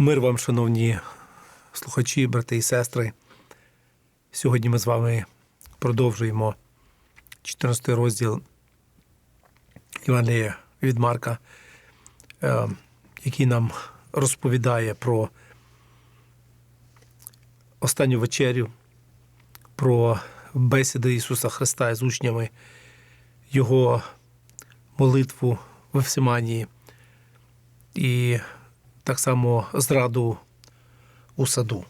Мир вам, шановні слухачі, брати і сестри. Сьогодні ми з вами продовжуємо 14 розділ Євангелія від Марка, е, який нам розповідає про останню вечерю, про бесіди Ісуса Христа з учнями, Його молитву в Евсиманії і так само зраду у саду.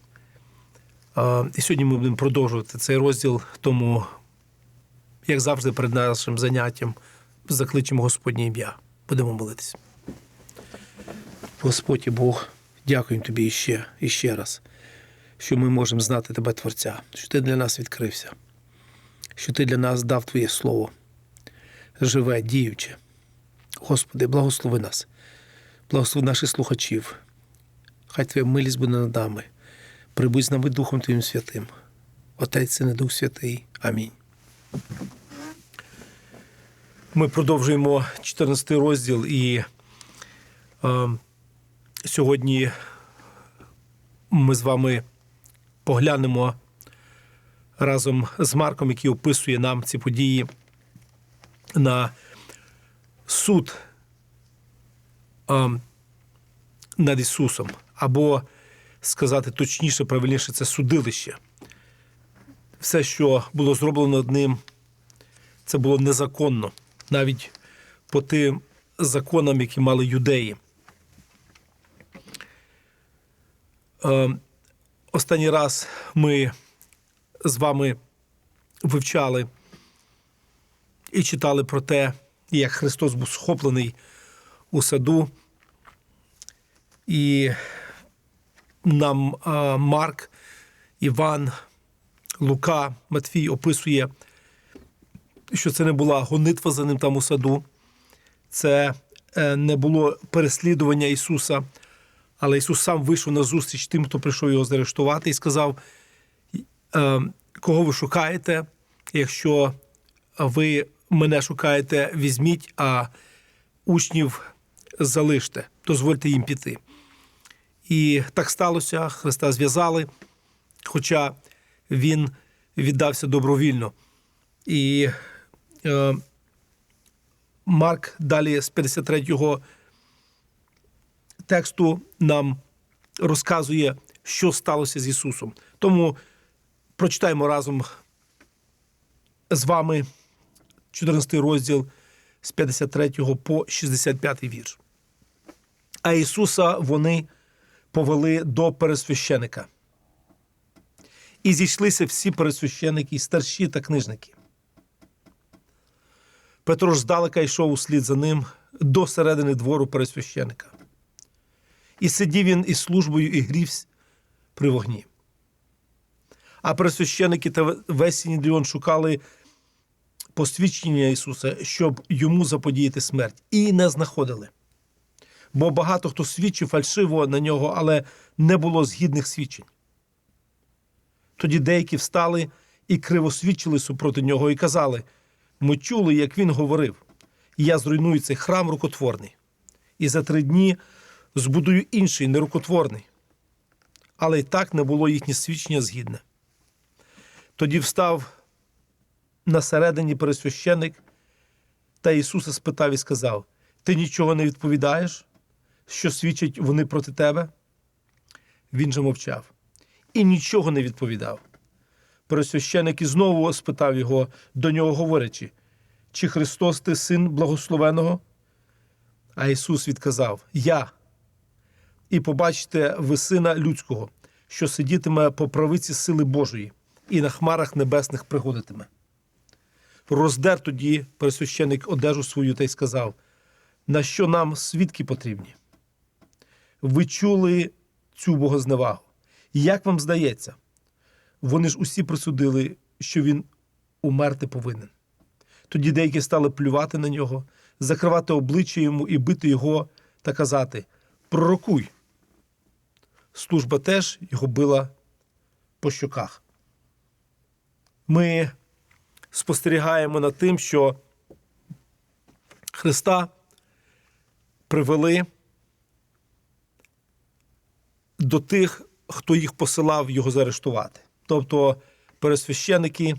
І сьогодні ми будемо продовжувати цей розділ, тому, як завжди, перед нашим заняттям закличемо Господнє ім'я. Будемо молитися. Господь і Бог, дякуємо тобі іще, іще раз, що ми можемо знати Тебе, Творця, що Ти для нас відкрився, що Ти для нас дав Твоє Слово, живе, діюче. Господи, благослови нас, благослови наших слухачів. Хай Твоя милість буде над нами. Прибудь з нами Духом Твоїм Святим. Отець Син і Дух Святий. Амінь. Ми продовжуємо 14 розділ і е, сьогодні ми з вами поглянемо разом з Марком, який описує нам ці події на суд над Ісусом, або сказати точніше, правильніше, це судилище. Все, що було зроблено ним, це було незаконно, навіть по тим законам, які мали юдеї. Останній раз ми з вами вивчали і читали про те, як Христос був схоплений у саду. І нам Марк, Іван, Лука, Матфій описує, що це не була гонитва за ним там у саду, це е, не було переслідування Ісуса, але Ісус сам вийшов на зустріч тим, хто прийшов його заарештувати, і сказав: е, кого ви шукаєте, якщо ви мене шукаєте, візьміть, а учнів залиште, дозвольте їм піти. І так сталося, Христа зв'язали, хоча він віддався добровільно. І е, Марк далі з 53-го тексту нам розказує, що сталося з Ісусом. Тому прочитаємо разом з вами 14 розділ з 53 по 65 вірш. А Ісуса вони повели до пересвященика. І зійшлися всі пересвященики, старші та книжники. Петро ж здалека йшов услід за ним до середини двору пересвященика. І сидів він із службою і грівсь при вогні. А пересвященики та весь Сінедріон шукали посвідчення Ісуса, щоб йому заподіяти смерть, і не знаходили бо багато хто свідчив фальшиво на нього, але не було згідних свідчень. Тоді деякі встали і криво свідчили супроти нього і казали: ми чули, як він говорив, я зруйную цей храм рукотворний, і за три дні збудую інший нерукотворний. Але й так не було їхнє свідчення згідне. Тоді встав на середині пересвященик та Ісуса спитав і сказав: Ти нічого не відповідаєш? Що свідчать вони проти тебе? Він же мовчав і нічого не відповідав. Пересвященик і знову спитав його, до нього говорячи, чи Христос ти син благословеного? А Ісус відказав: Я. І побачите ви сина людського, що сидітиме по правиці сили Божої, і на хмарах небесних приходитиме. Роздер тоді пересвященик одежу свою та й сказав: на що нам свідки потрібні? Ви чули цю богозневагу. Як вам здається, вони ж усі присудили, що він умерти повинен. Тоді деякі стали плювати на нього, закривати обличчя йому і бити його та казати Пророкуй. Служба теж його била по щоках. Ми спостерігаємо над тим, що Христа привели до тих, хто їх посилав його заарештувати. Тобто пересвященики,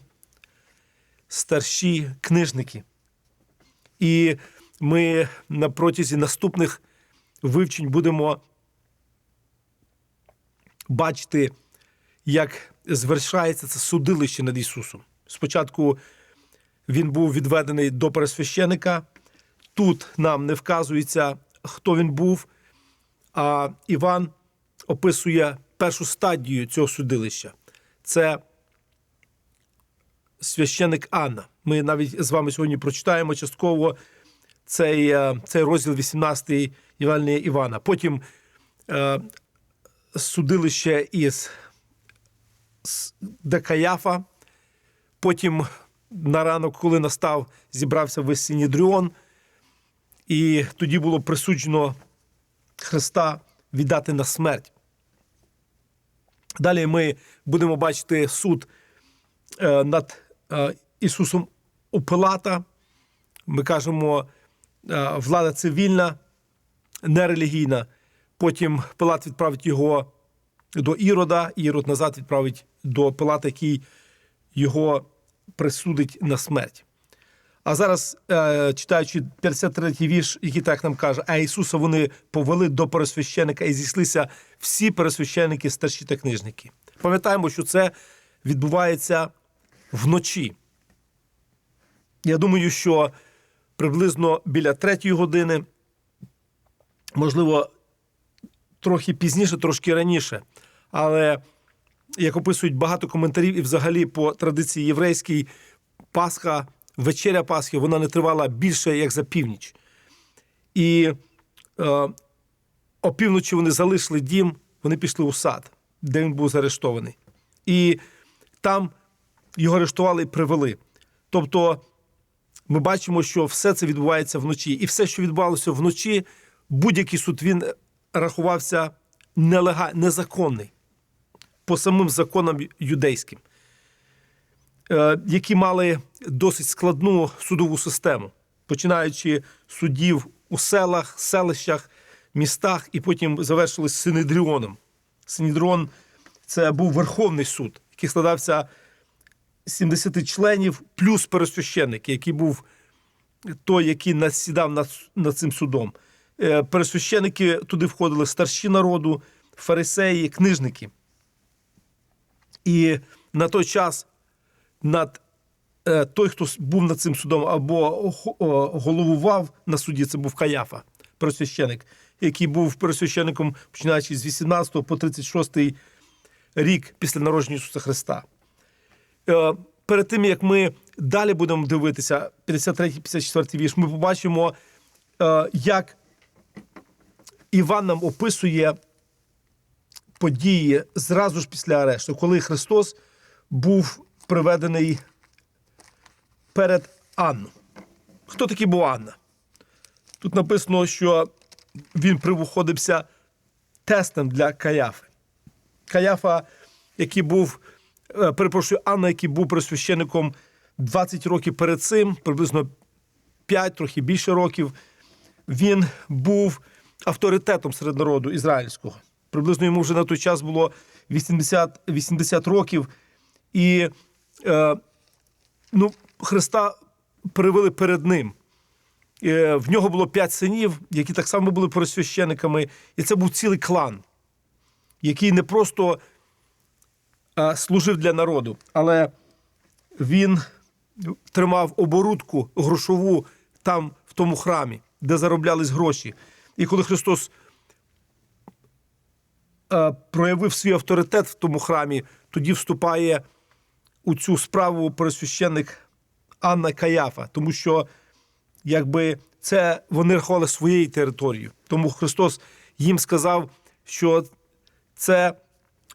старші книжники. І ми на протязі наступних вивчень будемо бачити, як звершається це судилище над Ісусом. Спочатку він був відведений до пересвященика. Тут нам не вказується, хто він був, а Іван описує першу стадію цього судилища. Це священик Анна. Ми навіть з вами сьогодні прочитаємо частково цей, е, цей розділ 18 Євангелія Івана. Потім е, судилище із з- де Каяфа. Потім на ранок, коли настав, зібрався весь Синідріон, і тоді було присуджено Христа віддати на смерть. Далі ми будемо бачити суд е, над е, Ісусом у Пилата. Ми кажемо, е, влада цивільна, нерелігійна. Потім Пилат відправить його до Ірода, Ірод назад відправить до Пилата, який його присудить на смерть. А зараз, е, читаючи 53-й вірш, який так нам каже, а Ісуса вони повели до пересвященика і зійшлися всі пересвященики, старші та книжники. Пам'ятаємо, що це відбувається вночі. Я думаю, що приблизно біля третьої години, можливо, трохи пізніше, трошки раніше. Але як описують багато коментарів, і взагалі по традиції єврейській, Пасха, вечеря Пасхи, вона не тривала більше як за північ. І е, опівночі вони залишили дім, вони пішли у сад, де він був заарештований. І там його арештували і привели. Тобто ми бачимо, що все це відбувається вночі. І все, що відбувалося вночі, будь-який суд він рахувався нелега... незаконний по самим законам юдейським, які мали досить складну судову систему, починаючи судів у селах, селищах, містах, і потім завершили Синедріоном. Синедріон це був Верховний суд, який складався з 70 членів, плюс пересвященник, який був той, який насідав над, над цим судом. Е, Пересвященники туди входили старші народу, фарисеї, книжники. І на той час над е, той, хто був над цим судом або головував на суді, це був Каяфа, пересвященик, який був пересвященником, починаючи з 18 по 36 рік після народження Ісуса Христа. Е, Перед тим як ми далі будемо дивитися, 53-54 вірш, ми побачимо, е, як Іван нам описує події зразу ж після арешту, коли Христос був приведений перед Анну. Хто такий був Анна? Тут написано, що він привиходився тестом для Каяфи. Каяфа, який був, е, перепрошую, Анна, який був присвященником 20 років перед цим, приблизно 5, трохи більше років, він був авторитетом серед народу ізраїльського. Приблизно йому вже на той час було 80, 80 років. І е, ну, Христа привели перед ним. Е, в нього було п'ять синів, які так само були пересвящениками. І це був цілий клан, який не просто е, служив для народу, але він тримав оборудку грошову там, в тому храмі, де зароблялись гроші. І коли Христос е, проявив свій авторитет в тому храмі, тоді вступає у цю справу пересвященник Анна Каяфа, тому що якби це вони рахували своєю територією. Тому Христос їм сказав, що це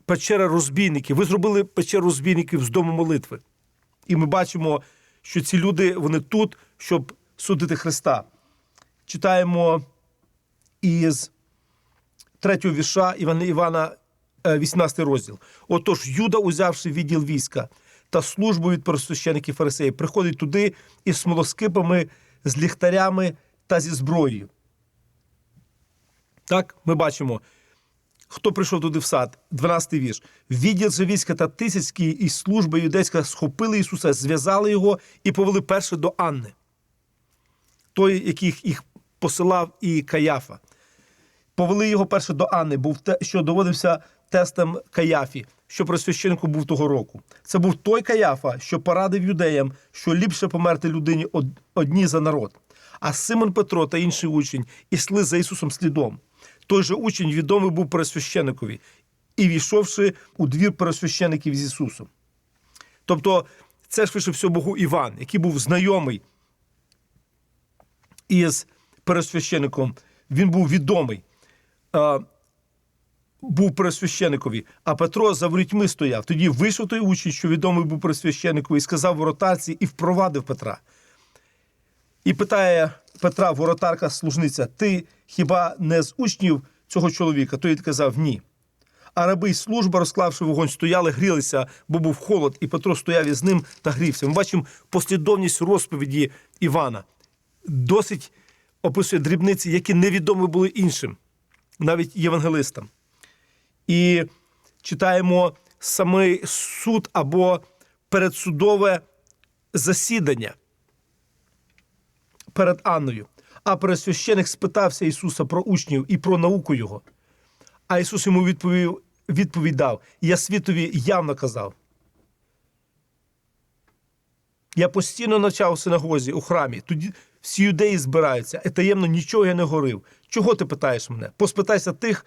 печера розбійників. Ви зробили печеру розбійників з дому молитви. І ми бачимо, що ці люди вони тут, щоб судити Христа. Читаємо із третього вірша Івана Івана, е, 18 розділ. Отож, Юда, узявши відділ війська та службу від первосвящеників фарисеїв, приходить туди із смолоскипами, з ліхтарями та зі зброєю. Так, ми бачимо, Хто прийшов туди в сад? 12-й вірш. Відділ же війська та тисяцький і служба юдейська схопили Ісуса, зв'язали його і повели перше до Анни, той, який їх посилав, і Каяфа. Повели його перше до Анни, був те, що доводився тестом Каяфі, що при священнику був того року. Це був той Каяфа, що порадив юдеям, що ліпше померти людині одні за народ. А Симон Петро та інший учень ішли за Ісусом слідом. Той же учень відомий був пересвященикові і війшовши у двір пересвящеників з Ісусом. Тобто, це ж вище всього Богу Іван, який був знайомий із пересвященником. Він був відомий, був пересвященикові, а Петро за ворітьми стояв. Тоді вийшов той учень, що відомий був пересвященикові, і сказав воротарці і впровадив Петра. І питає Петра, воротарка служниця: Ти хіба не з учнів цього чоловіка? Той відказав ні. А раби й служба, розклавши вогонь, стояли, грілися, бо був холод, і Петро стояв із ним та грівся. Ми бачимо послідовність розповіді Івана. Досить описує дрібниці, які невідомі були іншим, навіть євангелистам. І читаємо самий суд або передсудове засідання перед Анною. А пересвященик спитався Ісуса про учнів і про науку Його. А Ісус йому відповів, відповідав: Я світові явно казав. Я постійно навчав у синагозі, у храмі. Тоді всі юдеї збираються, і таємно нічого я не говорив. Чого ти питаєш мене? Поспитайся тих,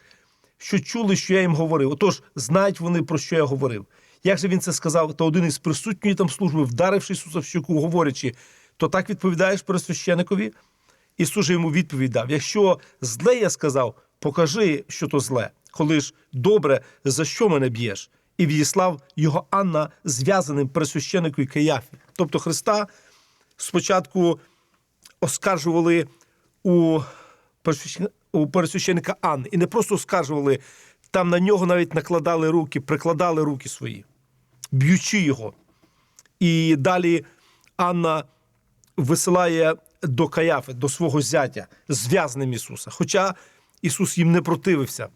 що чули, що я їм говорив. Отож, знають вони, про що я говорив. Як же він це сказав, то один із присутньої там служби, вдаривши Ісуса в щоку, говорячи, то так відповідаєш пересвященикові? Ісус же йому відповідь дав: якщо зле я сказав, покажи, що то зле. Коли ж добре, за що мене б'єш? І відіслав його Анна зв'язаним пересвященику Каяфі. Тобто Христа спочатку оскаржували у у пересвященика Анни. І не просто оскаржували, там на нього навіть накладали руки, прикладали руки свої, б'ючи його. І далі Анна висилає до Каяфи, до свого зятя, зв'язним Ісуса. Хоча Ісус їм не противився,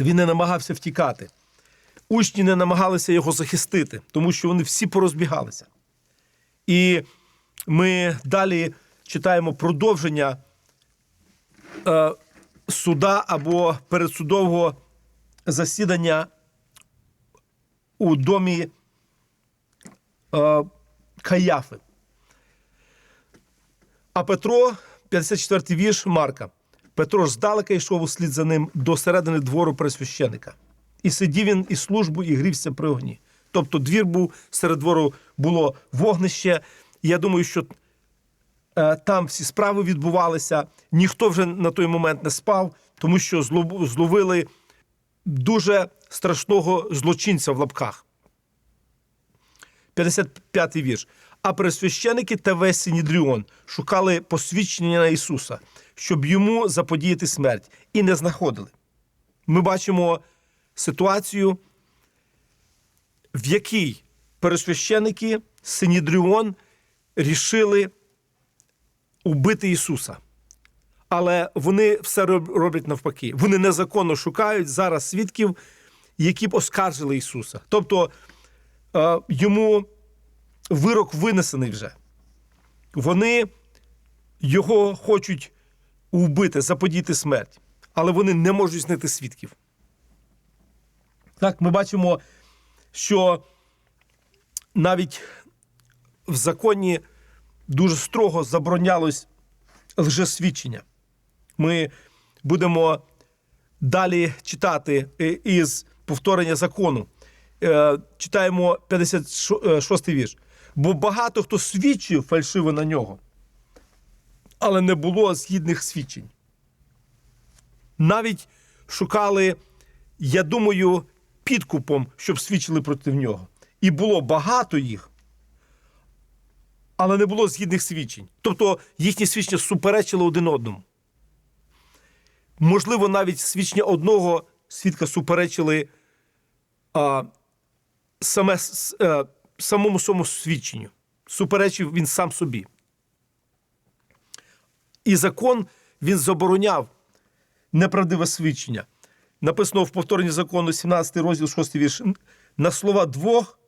Він не намагався втікати. Учні не намагалися його захистити, тому що вони всі порозбігалися. І ми далі читаємо продовження е, суда або передсудового засідання у домі е, Каяфи. А Петро, 54-й вірш Марка. Петро ж здалека йшов услід за ним до середини двору пресвященика. І сидів він і службу, і грівся при огні. Тобто двір був, серед двору було вогнище. Я думаю, що там всі справи відбувалися. Ніхто вже на той момент не спав, тому що зловили дуже страшного злочинця в лапках. 55-й вірш. А пересвященики та весь Синідріон шукали посвідчення на Ісуса, щоб йому заподіяти смерть, і не знаходили. Ми бачимо ситуацію, в якій пересвященики Синідріон рішили убити Ісуса. Але вони все роблять навпаки. Вони незаконно шукають зараз свідків, які б оскаржили Ісуса. Тобто е, йому вирок винесений вже. Вони його хочуть вбити, заподіяти смерть, але вони не можуть знайти свідків. Так, ми бачимо, що навіть в законі дуже строго заборонялось лжесвідчення. Ми будемо далі читати е, із повторення закону. Е, Читаємо 56-й вірш. Бо багато хто свідчив фальшиво на нього, але не було згідних свідчень. Навіть шукали, я думаю, підкупом, щоб свідчили проти нього. І було багато їх, але не було згідних свідчень. Тобто їхні свідчення суперечили один одному. Можливо, навіть свідчення одного свідка суперечили а, саме, с- е, самому своєму свідченню. Суперечив він сам собі. І закон він забороняв неправдиве свідчення. написано в повторенні закону, 17 розділ, 6 вірш. На слова двох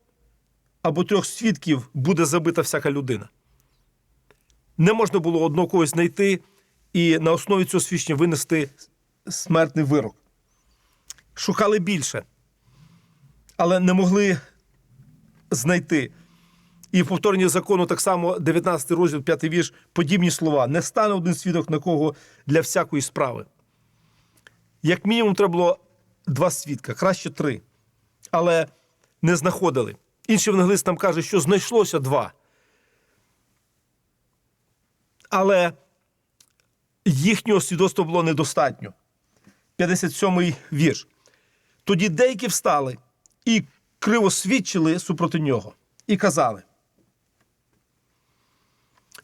або трьох свідків буде забита всяка людина. Не можна було одного когось знайти і на основі цього свідчення винести смертний вирок. Шукали більше, але не могли знайти. І в повторенні закону так само 19 розділ, 5 вірш, подібні слова. Не стане один свідок на кого для всякої справи. Як мінімум, треба було два свідка, краще три. Але не знаходили. Інший евангелист нам каже, що знайшлося два. Але їхнього свідоцтва було недостатньо. 57-й вірш. Тоді деякі встали і криво свідчили супроти нього, і казали.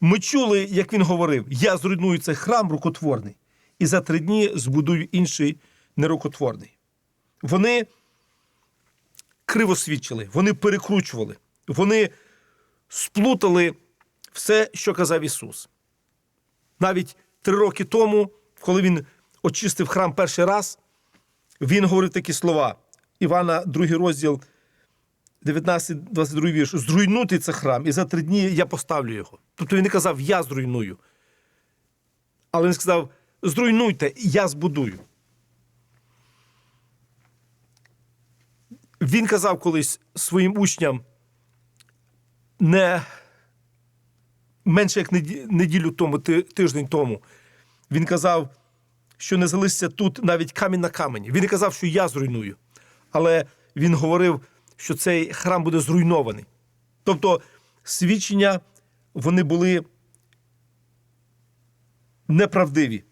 Ми чули, як він говорив: я зруйную цей храм рукотворний, і за три дні збудую інший нерукотворний. Вони криво свідчили, вони перекручували, вони сплутали все, що казав Ісус. Навіть три роки тому, коли він очистив храм перший раз, він говорив такі слова. Івана, другий розділ, 19-22 вірш. Зруйнуйте цей храм, і за три дні я поставлю його. Тобто він не казав, я зруйную. Але він сказав: зруйнуйте, я збудую. Він казав колись своїм учням не менше як неділю тому, тиждень тому. Він казав, що не залишиться тут навіть камінь на камені. Він не казав, що я зруйную. Але він говорив, що цей храм буде зруйнований. Тобто свідчення вони були неправдиві.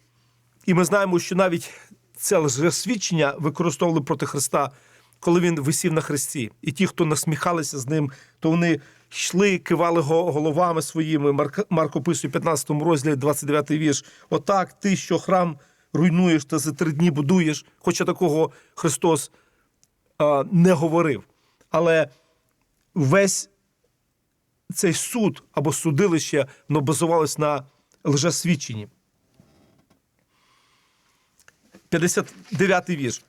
І ми знаємо, що навіть це лжесвідчення використовували проти Христа, коли він висів на хресті. І ті, хто насміхалися з ним, то вони йшли, кивали головами своїми. Марк, Марк описує 15 розділі, 29 вірш. Отак, ти, що храм руйнуєш та за три дні будуєш. Хоча такого Христос а, не говорив. Але весь цей суд або судилище воно базувалось на лжесвідченні. 59 вірш.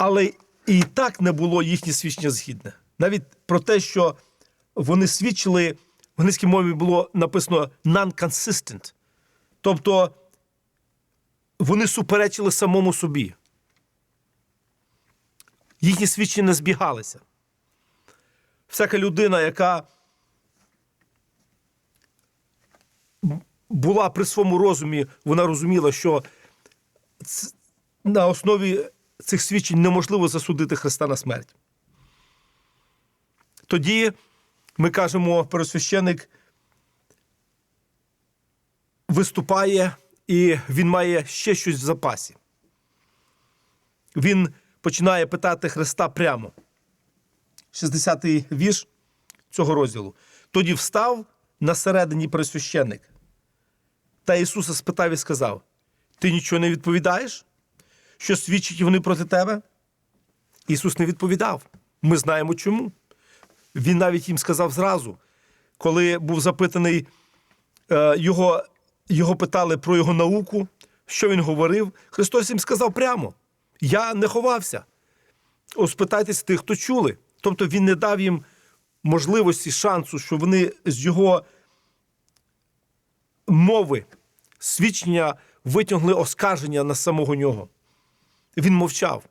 Але і так не було їхнє свідчення згідне. Навіть про те, що вони свідчили, в англійській мові було написано non-consistent. Тобто вони суперечили самому собі. Їхні свідчення не збігалися. Всяка людина, яка була при своєму розумі, вона розуміла, що на основі цих свідчень неможливо засудити Христа на смерть. Тоді ми кажемо, пересвященик виступає, і він має ще щось в запасі. Він починає питати Христа прямо. 60-й вірш цього розділу. Тоді встав на середині пересвященик. Та Ісуса спитав і сказав: Ти нічого не відповідаєш? Що свідчать вони проти тебе? Ісус не відповідав. Ми знаємо чому. Він навіть їм сказав зразу, коли був запитаний, е, його, його питали про його науку, що він говорив. Христос їм сказав прямо: Я не ховався. Ось питайтесь тих, хто чули. Тобто він не дав їм можливості, шансу, що вони з його мови, свідчення витягли оскарження на самого нього. Він мовчав,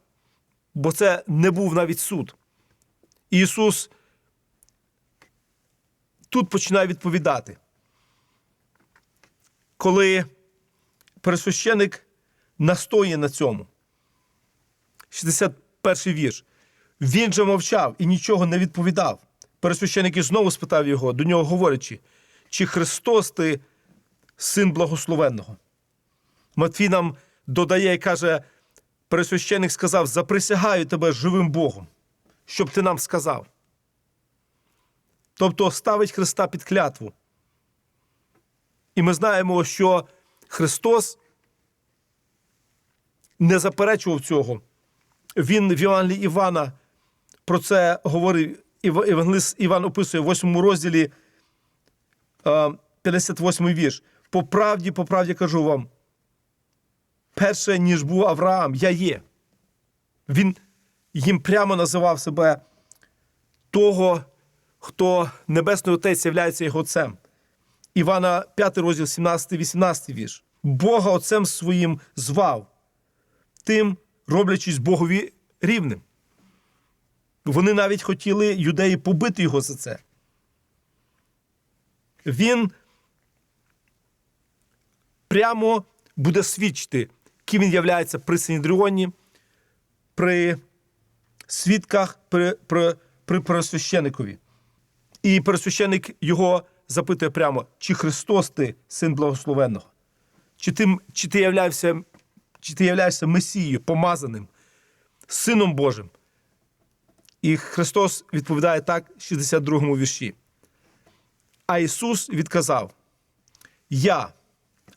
бо це не був навіть суд. Ісус тут починає відповідати. Коли пересвященик настоє на цьому. 61 вірш. Він же мовчав і нічого не відповідав. Пересвященик і знову спитав його, до нього говорячи, чи Христос ти син благословенного? Матвій нам додає і каже: пересвященик сказав: Заприсягаю тебе живим Богом, щоб ти нам сказав. Тобто ставить Христа під клятву. І ми знаємо, що Христос не заперечував цього. Він в Євангелії Івана про це говорив. Євангелист Іван описує в 8 розділі е, 58 вірш. По правді, по правді кажу вам, перше, ніж був Авраам, я є. Він їм прямо називав себе того, хто Небесний Отець являється його отцем. Івана 5 розділ 17-18 вірш. Бога Отцем своїм звав, тим роблячись Богові рівним. Вони навіть хотіли юдеї побити його за це. Він прямо буде свідчити, ким він являється при Синедріоні, при свідках, при, при, при пересвященикові. І пересвященик його запитує прямо, чи Христос ти, син благословенного, чи ти, чи ти, являєшся, чи ти являєшся Месією, помазаним, Сином Божим. І Христос відповідає так, в 62 му вірші. А Ісус відказав: Я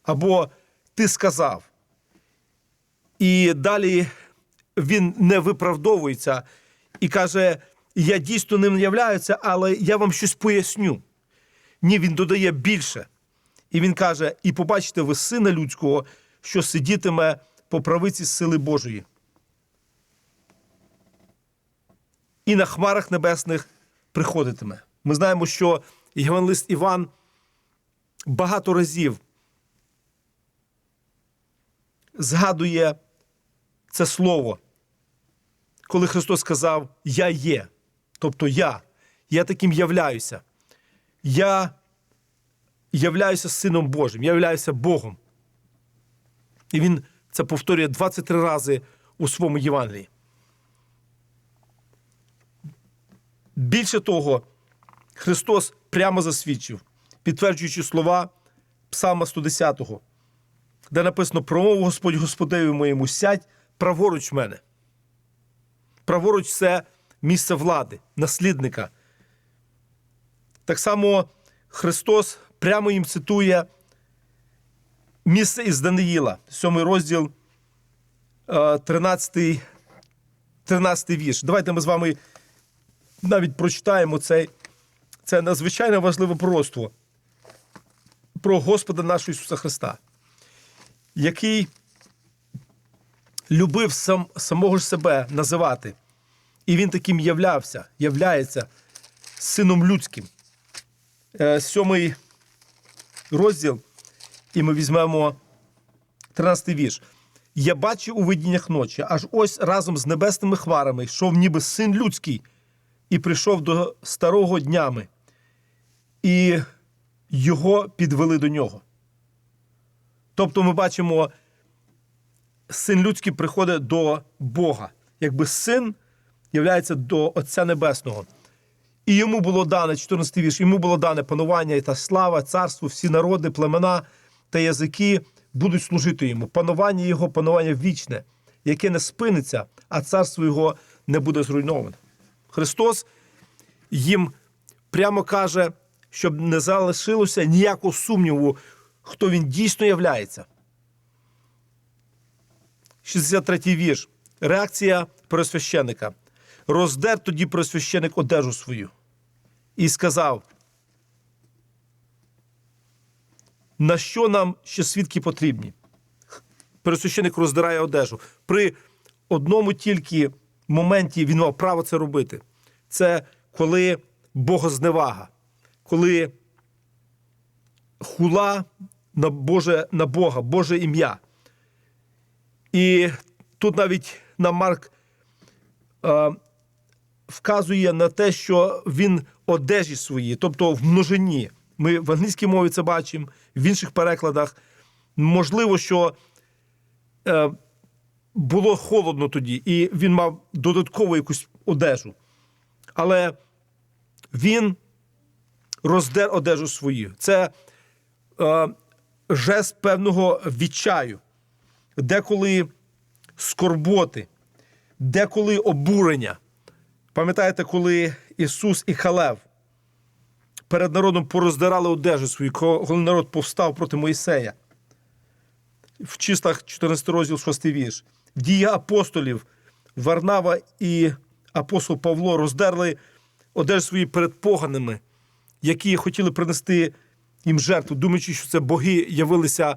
або Ти сказав. І далі Він не виправдовується і каже: Я дійсно ним являюся, але я вам щось поясню. Ні, він додає більше. І він каже: І побачите ви сина людського, що сидітиме по правиці сили Божої. І на хмарах небесних приходитиме. Ми знаємо, що Євангелист Іван багато разів згадує це слово, коли Христос сказав: Я є. Тобто я, я таким являюся. Я являюся Сином Божим, я являюся Богом. І він це повторює 23 рази у своєму Євангелії. Більше того, Христос прямо засвідчив, підтверджуючи слова Псалма 110, де написано: промов Господь Господеві моєму сядь праворуч мене. Праворуч це місце влади, наслідника. Так само Христос прямо їм цитує місце із Даниїла, 7 розділ, 13, 13 вірш. Давайте ми з вами навіть прочитаємо цей, це надзвичайно важливе пророцтво про Господа нашого Ісуса Христа, який любив сам, самого ж себе називати. І він таким являвся, являється сином людським. Е, Сьомий розділ, і ми візьмемо 13 вірш. Я бачив у видіннях ночі, аж ось разом з небесними хварами йшов ніби син людський, і прийшов до старого днями, і його підвели до нього. Тобто ми бачимо, син людський приходить до Бога, якби син являється до Отця Небесного. І йому було дане 14 вірш, йому було дане панування і та слава, царство, всі народи, племена та язики будуть служити йому. Панування його, панування вічне, яке не спиниться, а царство його не буде зруйноване. Христос їм прямо каже, щоб не залишилося ніякого сумніву, хто він дійсно являється. 63-й вірш. Реакція пересвященика. Роздер тоді пересвященик одежу свою і сказав, на що нам ще свідки потрібні? Пересвященик роздирає одежу. При одному тільки моменті він мав право це робити. Це коли богозневага, коли хула на Боже, на Бога, Боже ім'я. І тут навіть на Марк е, вказує на те, що він одежі свої, тобто в множині. Ми в англійській мові це бачимо, в інших перекладах. Можливо, що е, було холодно тоді, і він мав додаткову якусь одежу. Але він роздер одежу свою. Це е, жест певного відчаю, деколи скорботи, деколи обурення. Пам'ятаєте, коли Ісус і Халев перед народом пороздирали одежу свою, коли народ повстав проти Моїсея? В чистах 14 розділ 6 вірш. В дії апостолів Варнава і апостол Павло роздерли одежу свої перед поганими, які хотіли принести їм жертву, думаючи, що це боги явилися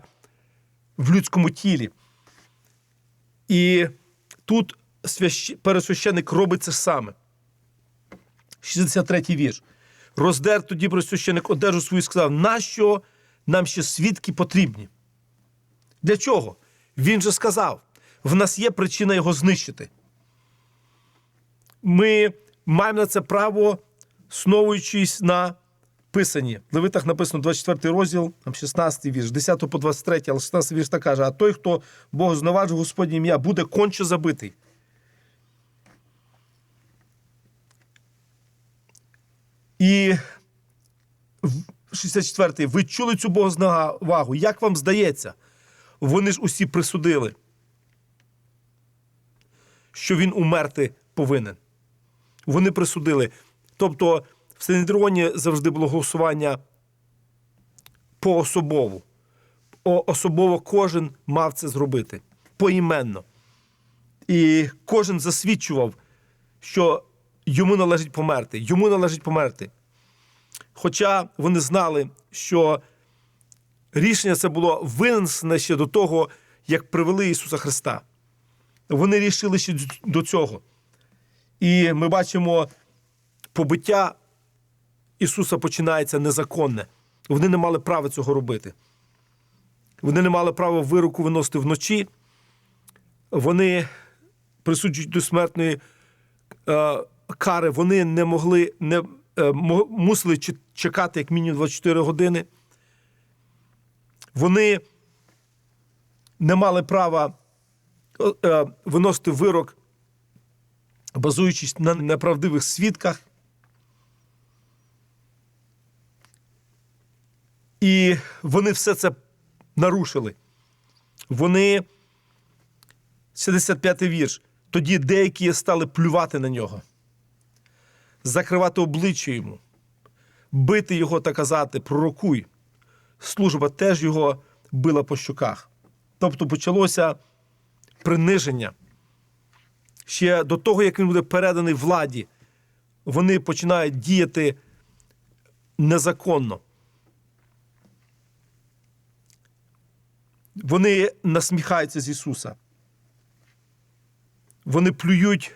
в людському тілі. І тут свящ... пересвященик робить це саме. 63-й вірш. Роздер тоді пересвященик одежу свою і сказав, нащо нам ще свідки потрібні? Для чого? Він же сказав, в нас є причина його знищити. Ми маємо на це право, основуючись на писанні. В Левитах написано 24 розділ, 16 вірш, 10 по 23, але 16 вірш так каже: а той, хто Бог зневажив Господнє ім'я, буде конче забитий. І 64-й. Ви чули цю богозневагу? Як вам здається? Вони ж усі присудили, що він умерти повинен. Вони присудили. Тобто в Синедроні завжди було голосування поособово. Особово кожен мав це зробити поіменно. І кожен засвідчував, що йому належить померти. Йому належить померти. Хоча вони знали, що рішення це було винесене ще до того, як привели Ісуса Христа. Вони рішили ще до цього. І ми бачимо, побиття Ісуса починається незаконне. Вони не мали права цього робити. Вони не мали права вироку виносити вночі. Вони присуджують до смертної е, кари, вони не могли, не, е, мусили чекати як мінімум 24 години. Вони не мали права е, виносити вирок, базуючись на неправдивих свідках. І вони все це нарушили. Вони 75-й вірш. Тоді деякі стали плювати на нього, закривати обличчя йому, бити його та казати пророкуй. Служба теж його била по щоках. Тобто почалося приниження. Ще до того, як він буде переданий владі, вони починають діяти незаконно. Вони насміхаються з Ісуса. Вони плюють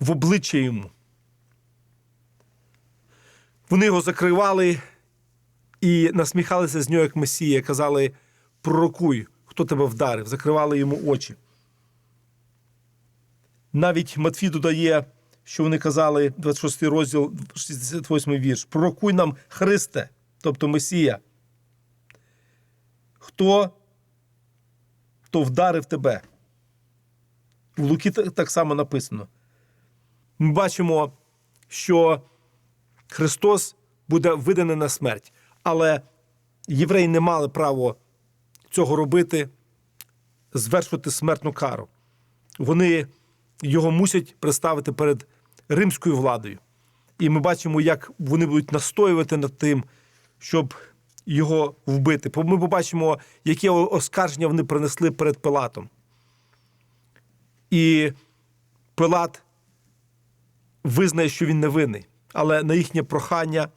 в обличчя йому. Вони його закривали і насміхалися з нього як Месія, казали: пророкуй, хто тебе вдарив, закривали йому очі. Навіть Матфій додає, що вони казали, 26 розділ, 68 вірш: Пророкуй нам Христе, тобто Месія. Хто, хто вдарив тебе? В Луки так само написано. Ми бачимо, що Христос буде виданий на смерть, але євреї не мали права цього робити, звершувати смертну кару. Вони його мусять представити перед римською владою. І ми бачимо, як вони будуть настоювати над тим, щоб його вбити. Ми побачимо, яке оскарження вони принесли перед Пилатом. І Пилат визнає, що він невинний, але на їхнє прохання,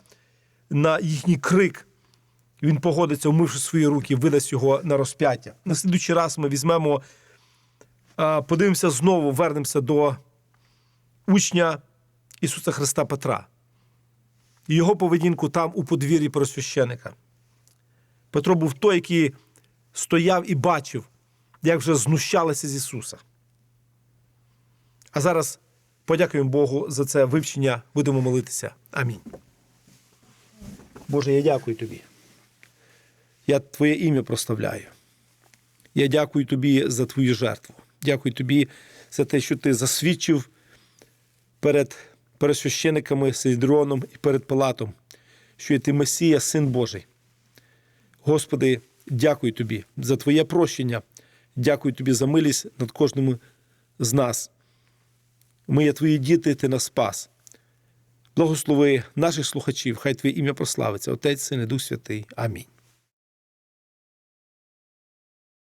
на їхній крик він погодиться, вмивши свої руки, видасть його на розп'яття. На слідуючий раз ми візьмемо, подивимося знову, вернемося до учня Ісуса Христа Петра. Його поведінку там у подвір'ї просвященика. Петро був той, який стояв і бачив, як вже знущалися з Ісуса. А зараз подякуємо Богу за це вивчення. Будемо молитися. Амінь. Боже, я дякую тобі. Я Твоє ім'я прославляю. Я дякую тобі за твою жертву. Дякую тобі за те, що ти засвідчив перед пересвящениками Сидроном і перед Пилатом, що ти Месія, Син Божий. Господи, дякую тобі за Твоє прощення. Дякую тобі за милість над кожним з нас. Ми є твої діти, ти нас спас. Благослови наших слухачів, хай Твоє ім'я прославиться, Отець, Син і Дух Святий. Амінь.